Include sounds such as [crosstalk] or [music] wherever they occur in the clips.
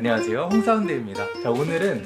안녕하세요. 홍사운드입니다. 자 오늘은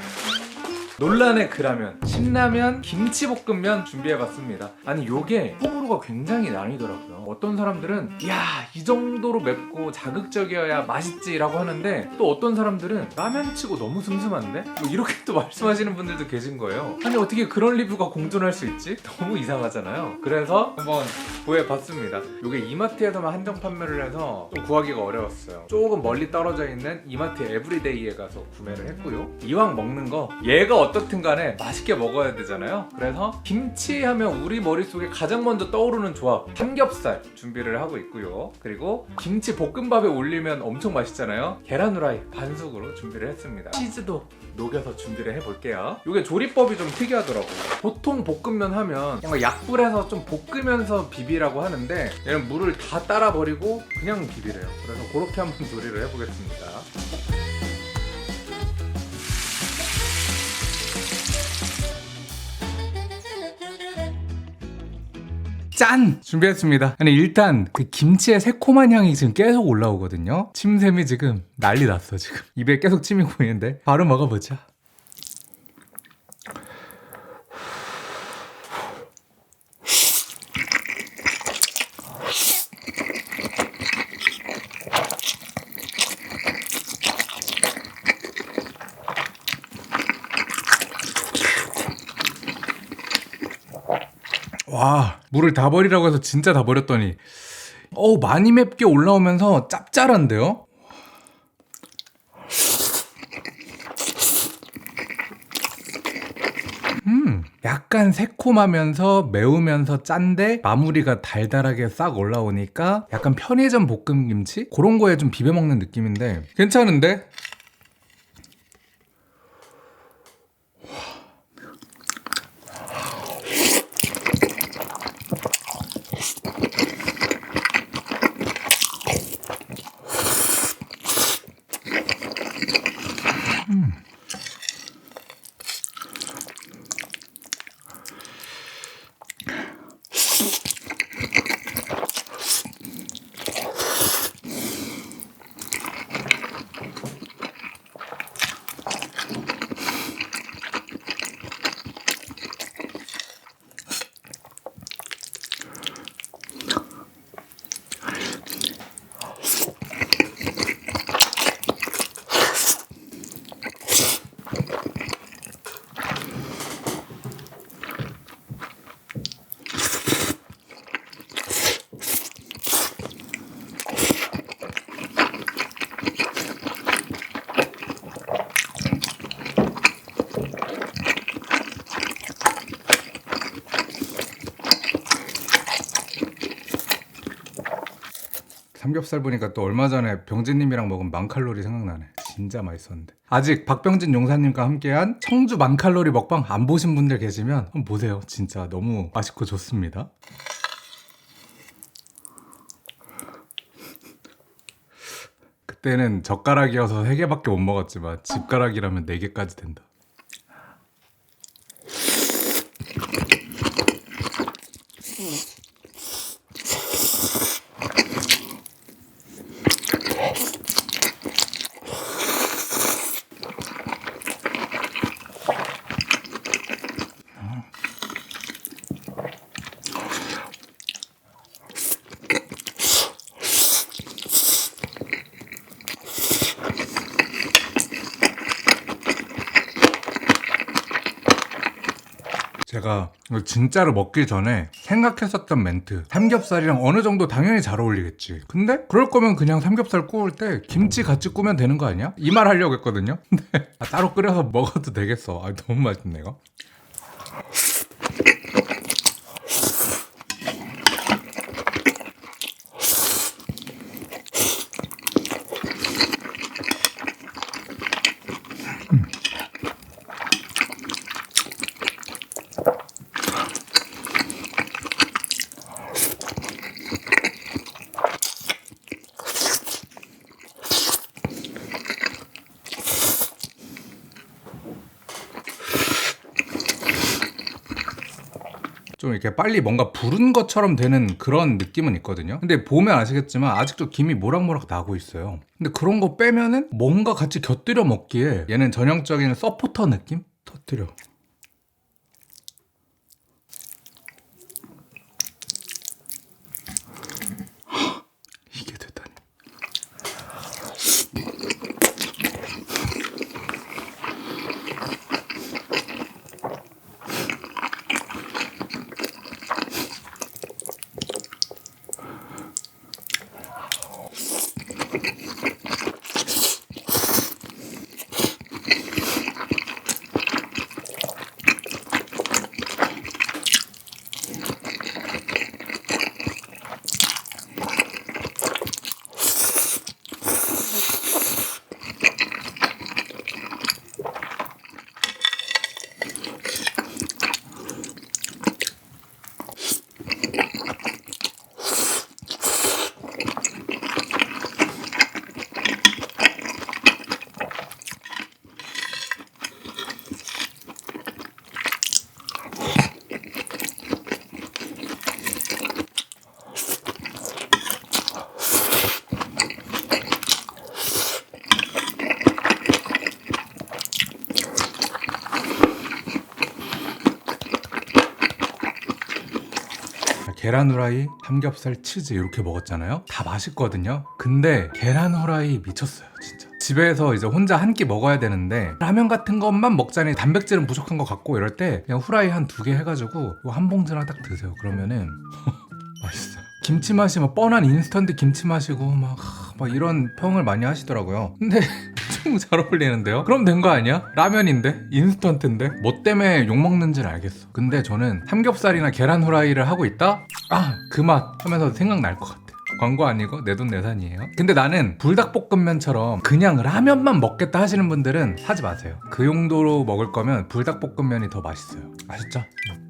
논란의 그라면 신라면 김치볶음면 준비해봤습니다. 아니 요게 호불호가 굉장히 나뉘더라고요. 어떤 사람들은 야이 정도로 맵고 자극적이어야 맛있지 라고 하는데 또 어떤 사람들은 라면치고 너무 슴슴한데? 뭐 이렇게 또 [laughs] 말씀하시는 분들도 계신 거예요. 아니 어떻게 그런 리뷰가 공존할 수 있지? [laughs] 너무 이상하잖아요. 그래서 한번 구해봤습니다. 요게 이마트에서만 한정 판매를 해서 좀 구하기가 어려웠어요. 조금 멀리 떨어져 있는 이마트 에브리데이에 가서 구매를 했고요. 이왕 먹는 거 얘가 어떻든 간에 맛있게 먹어야 되잖아요. 그래서 김치 하면 우리 머릿속에 가장 먼저 떠오르는 조합 삼겹살 준비를 하고 있고요. 그리고 김치 볶음밥에 올리면 엄청 맛있잖아요. 계란 후라이 반숙으로 준비를 했습니다. 치즈도 녹여서 준비를 해볼게요. 이게 조리법이 좀 특이하더라고요. 보통 볶음면 하면 뭔가 약불에서 좀 볶으면서 비비라고 하는데 얘는 물을 다 따라 버리고 그냥 비비래요. 그래서 그렇게 한번 [laughs] 조리를 해보겠습니다 짠! 준비했습니다. 아니 일단 그 김치의 새콤한 향이 지금 계속 올라오거든요. 침샘이 지금 난리 났어 지금. 입에 계속 침이 고이는데 바로 먹어보자. 와 물을 다 버리라고 해서 진짜 다 버렸더니 어우 많이 맵게 올라오면서 짭짤한데요? 음 약간 새콤하면서 매우면서 짠데 마무리가 달달하게 싹 올라오니까 약간 편의점 볶음김치? 그런 거에 좀 비벼 먹는 느낌인데 괜찮은데? 삼겹살 보니까 또 얼마 전에 병진님이랑 먹은 만칼로리 생각나네. 진짜 맛있었는데. 아직 박병진 용사님과 함께한 청주 만칼로리 먹방 안 보신 분들 계시면 한번 보세요. 진짜 너무 맛있고 좋습니다. 그때는 젓가락이어서 3개밖에 못 먹었지만 집가락이라면 4개까지 된다. 제가 진짜로 먹기 전에 생각했었던 멘트 삼겹살이랑 어느 정도 당연히 잘 어울리겠지. 근데 그럴 거면 그냥 삼겹살 구울 때 김치 같이 꾸면 되는 거 아니야? 이 말 하려고 했거든요. [laughs] 근데 아, 따로 끓여서 먹어도 되겠어. 아, 너무 맛있네 이거 좀 이렇게 빨리 뭔가 부른 것처럼 되는 그런 느낌은 있거든요. 근데 보면 아시겠지만 아직도 김이 모락모락 나고 있어요. 근데 그런 거 빼면은 뭔가 같이 곁들여 먹기에 얘는 전형적인 서포터 느낌? 터뜨려. 계란 후라이, 삼겹살, 치즈 이렇게 먹었잖아요. 다 맛있거든요. 근데 계란 후라이 미쳤어요, 진짜. 집에서 이제 혼자 한 끼 먹어야 되는데 라면 같은 것만 먹자니 단백질은 부족한 것 같고 이럴 때 그냥 후라이 한 두 개 해가지고 이거 한 봉지랑 딱 드세요. 그러면은 [laughs] 맛있어요. 김치 맛이 막 뻔한 인스턴트 김치 맛이고 막, 하, 막 이런 평을 많이 하시더라고요. 근데 엄청 잘 어울리는데요? 그럼 된 거 아니야? 라면인데? 인스턴트인데? 뭐 때문에 욕먹는지는 알겠어. 근데 저는 삼겹살이나 계란 후라이를 하고 있다? 아, 그 맛 하면서 생각날 것 같아. 광고 아니고 내돈 내산이에요. 근데 나는 불닭볶음면처럼 그냥 라면만 먹겠다 하시는 분들은 사지 마세요. 그 용도로 먹을 거면 불닭볶음면이 더 맛있어요. 아셨죠? 음.